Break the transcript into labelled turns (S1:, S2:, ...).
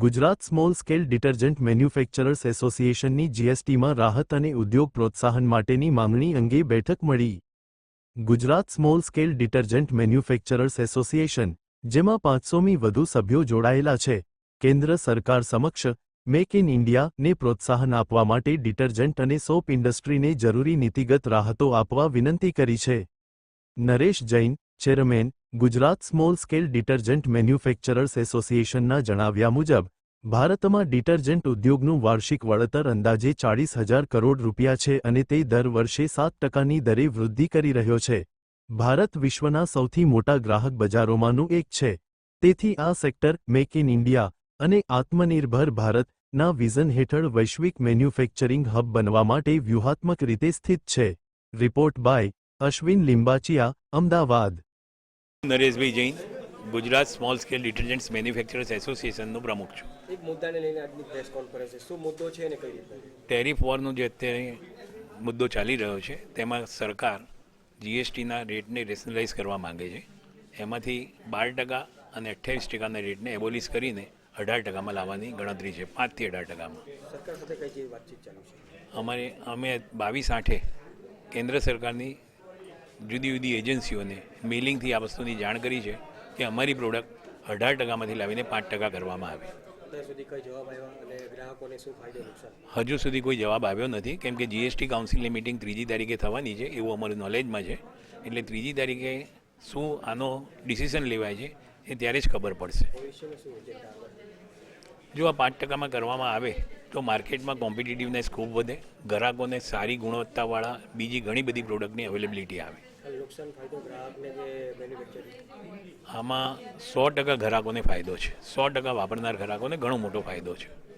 S1: Gujarat small scale detergent manufacturers એસોસિએશનની જીએસટીમાં રાહત અને ઉદ્યોગ પ્રોત્સાહન માટેની માંગણી અંગે બેઠક મળી. Gujarat small scale detergent manufacturers association, જેમાં પાંચસોમી વધુ સભ્યો જોડાયેલા છે, કેન્દ્ર સરકાર સમક્ષ, મેક ઇન ઇન્ડિયાને પ્રોત્સાહન આપવા માટે ડિટર્જન્ટ અને સોપ ઇન્ડસ્ટ્રીને જરૂરી નીતિગત રાહતો આપવા વિનંતી કરી છે. Naresh Jain, chairman Gujarat small scale detergent manufacturers એસોસિએશનના જણાવ્યા મુજબ, ભારતમાં ડિટર્જન્ટ ઉદ્યોગનું વાર્ષિક વળતર અંદાજે ચાળીસ હજાર કરોડ રૂપિયા છે અને તે દર વર્ષે સાત ટકાની દરે વૃદ્ધિ કરી રહ્યો છે. ભારત વિશ્વના સૌથી મોટા ગ્રાહક બજારોમાંનું એક છે. તેથી આ સેક્ટર, મેક ઇન ઇન્ડિયા, અને આત્મનિર્ભર ભારતના વિઝન હેઠળ વૈશ્વિક મેન્યુફેક્ચરિંગ હબ બનવા માટે વ્યૂહાત્મક રીતે સ્થિત છે. Report by Ashwin Limbachiya, Ahmedabad.
S2: Nareshbhai Jain Gujarat small scale detergents manufacturers એસોસિએશનનો પ્રમુખ છું.
S3: એક મુદ્દાને લઈને આજની પ્રેસ કોન્ફરન્સ છે. શું મુદ્દો છે અને કઈ રીતે?
S2: ટેરિફ વોરનો જે અત્યારે મુદ્દો ચાલી રહ્યો છે તેમાં સરકાર જીએસટીના રેટને રેશનલાઇઝ કરવા માંગે છે. એમાંથી બાર ટકા અને અઠ્યાવીસ ટકાના રેટને એબોલિશ કરીને અઢાર ટકામાં લાવવાની ગણતરી છે પાંચથી અઢાર ટકામાં.
S3: સરકાર સાથે કઈ વાતચીત ચાલુ છે?
S2: અમારે અમે બાવીસ આઠે કેન્દ્ર સરકારની જુદી જુદી એજન્સીઓને મેલિંગથી આ વસ્તુની જાણ કરી છે કે અમારી પ્રોડક્ટ અઢાર ટકામાંથી લાવીને પાંચ ટકા કરવામાં આવે. હજુ સુધી કોઈ જવાબ આવ્યો નથી કેમ કે જીએસટી કાઉન્સિલની મિટિંગ ત્રીજી તારીખે થવાની છે એવું અમારું નોલેજમાં છે. એટલે ત્રીજી તારીખે શું આનો ડિસિઝન લેવાય છે એ ત્યારે જ ખબર પડશે. જો આ પાંચ ટકામાં કરવામાં આવે તો માર્કેટમાં કોમ્પિટિટિવનેસ ખૂબ વધે ગ્રાહકોને સારી ગુણવત્તાવાળા બીજી ઘણી બધી પ્રોડક્ટની અવેલેબિલિટી આવે. આમાં સો ટકા ગ્રાહકોને ફાયદો છે. સો ટકા વાપરનાર ગ્રાહકોને ઘણો મોટો ફાયદો છે.